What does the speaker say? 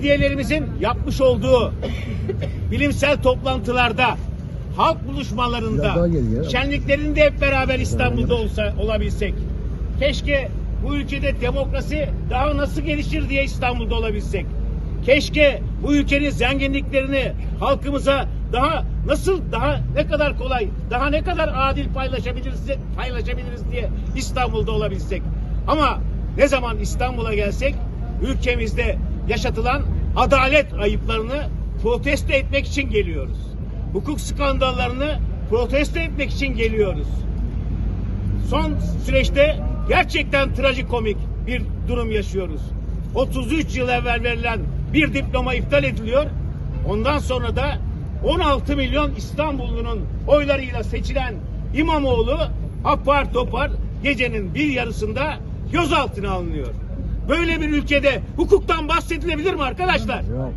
Belediyelerimizin yapmış olduğu bilimsel toplantılarda, halk buluşmalarında, şenliklerinde hep beraber İstanbul'da olsa olabilsek. Keşke bu ülkede demokrasi daha nasıl gelişir diye İstanbul'da olabilsek. Keşke bu ülkenin zenginliklerini halkımıza daha nasıl daha ne kadar kolay, daha ne kadar adil paylaşabiliriz paylaşabiliriz diye İstanbul'da olabilsek. Ama ne zaman İstanbul'a gelsek ülkemizde yaşatılan adalet ayıplarını protesto etmek için geliyoruz. Hukuk skandallarını protesto etmek için geliyoruz. Son süreçte gerçekten trajikomik bir durum yaşıyoruz. 33 yıl evvel verilen bir diploma iptal ediliyor. Ondan sonra da 16 milyon İstanbullunun oylarıyla seçilen İmamoğlu apar topar gecenin bir yarısında gözaltına alınıyor. Böyle bir ülkede hukuktan bahsedilebilir mi arkadaşlar? Yok.